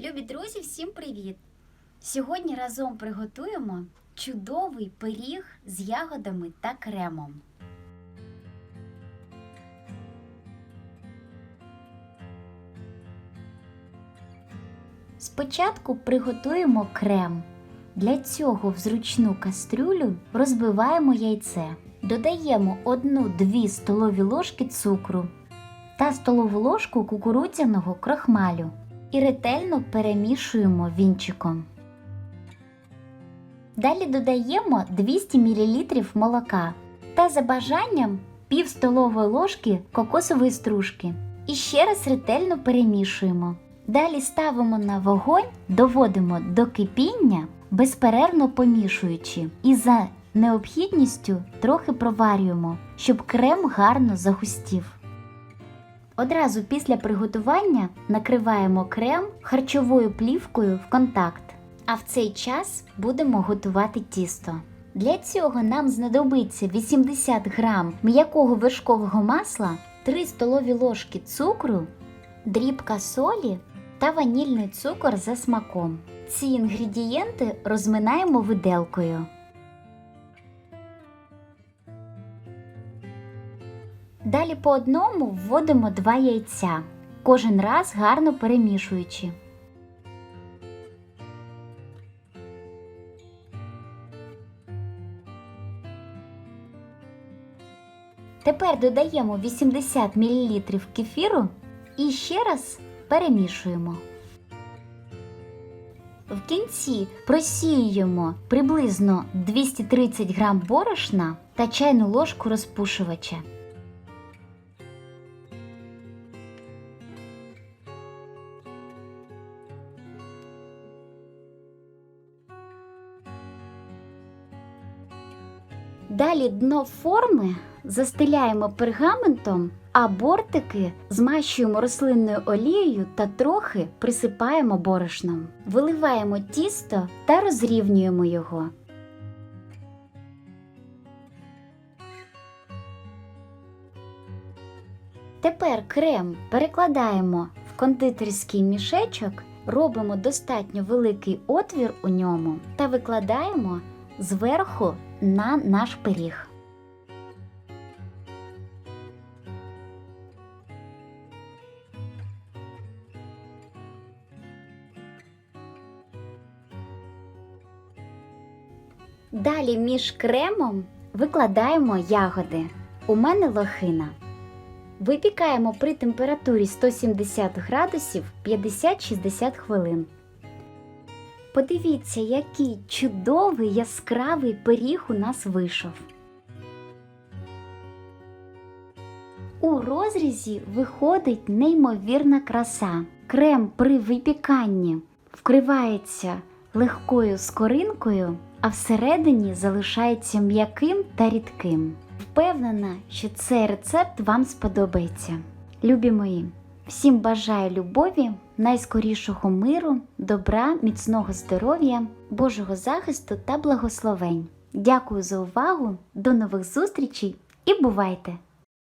Любі друзі, всім привіт! Сьогодні разом приготуємо чудовий пиріг з ягодами та кремом. Спочатку приготуємо крем. Для цього в зручну кастрюлю розбиваємо яйце. Додаємо 1-2 столові ложки цукру та столову ложку кукурудзяного крохмалю і ретельно перемішуємо вінчиком. Далі додаємо 200 мл молока та за бажанням пів столової ложки кокосової стружки. І ще раз ретельно перемішуємо. Далі ставимо на вогонь, доводимо до кипіння, безперервно помішуючи, і за необхідністю трохи проварюємо, щоб крем гарно загустів. Одразу після приготування накриваємо крем харчовою плівкою в контакт. А в цей час будемо готувати тісто. Для цього нам знадобиться 80 г м'якого вершкового масла, 3 столові ложки цукру, дрібка солі та ванільний цукор за смаком. Ці інгредієнти розминаємо виделкою. Далі по одному вводимо 2 яйця, кожен раз гарно перемішуючи. Тепер додаємо 80 мл кефіру і ще раз перемішуємо. В кінці просіюємо приблизно 230 г борошна та чайну ложку розпушувача. Далі дно форми застеляємо пергаментом, а бортики змащуємо рослинною олією та трохи присипаємо борошном. Виливаємо тісто та розрівнюємо його. Тепер крем перекладаємо в кондитерський мішечок, робимо достатньо великий отвір у ньому та викладаємо зверху на наш пиріг. Далі між кремом викладаємо ягоди. У мене лохина. Випікаємо при температурі 170 градусів 50-60 хвилин. Подивіться, який чудовий яскравий пиріг у нас вийшов. У розрізі виходить неймовірна краса. Крем при випіканні вкривається легкою скоринкою, а всередині залишається м'яким та рідким. Впевнена, що цей рецепт вам сподобається. Любі мої! Всім бажаю любові, найскорішого миру, добра, міцного здоров'я, Божого захисту та благословень. Дякую за увагу, до нових зустрічей і бувайте!